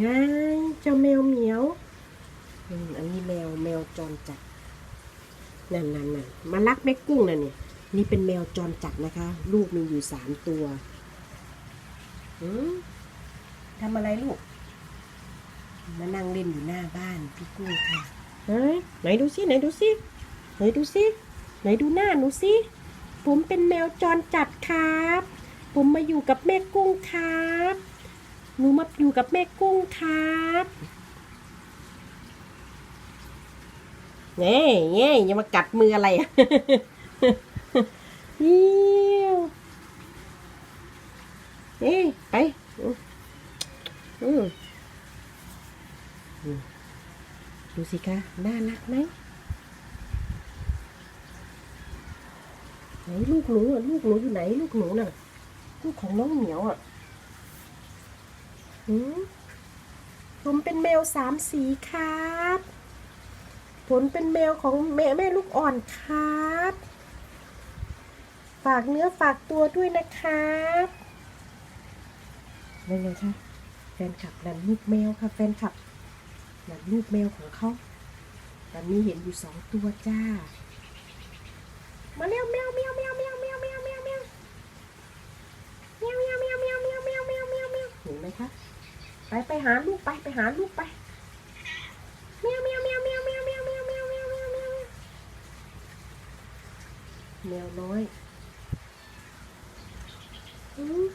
ไงเจ้าแมวเหมียวอันนี้แมวแมวจรจัดนั่นนั่นนั่นมารักแม่กุ้งน่ะเนี่ยนี่เป็นแมวจรจัดนะคะ ลูกมีอยู่สามตัวทำอะไรลูก มานั่งเล่นอยู่หน้าบ้านพี่กุ้งค่ะเฮ้ยไหนดูสิไหนดูสิไหนดูสิไหนดูหน้าหนูสิผมเป็นแมวจรจัดครับ ผมมาอยู่กับแม่กุ้งครับ หนูมาอยู่กับแม่กุ้งครับเง่เง่อย่ามากัดมืออะไรอะเยี่ยวเอ้ไปอืมดูสิคะน่ารักไหมไหนลูกหนูอะลูกหนูอยู่ไหนลูกหนูน่ะลูกของน้องเหมียวอะ ผมเป็นแมวสามสีครับผมเป็นแมวของแม่แม่ลูกอ่อนครับ ฝากเนื้อฝากตัวด้วยนะครับนั่นไงคะแฟนคลับนั่นลูกแมวค่ะ แฟนคลับนั่นลูกแมวของเขาตอนนี้เห็นอยู่สองตัวจ้า มาเร็วแมวแมวแมวแมวแมวแมวแมวแมวเมียวเมียวเมียวเมียวเมียวเมียวเมียวเมียวเมียวเห็นไหมคะ ไปไปหาลูกไปไปหาลูกไปเมียวเมียวเมียวเมียวเมียวเมียวเมียวเมียวเมียวเมียวเมียวแมวน้อยอืม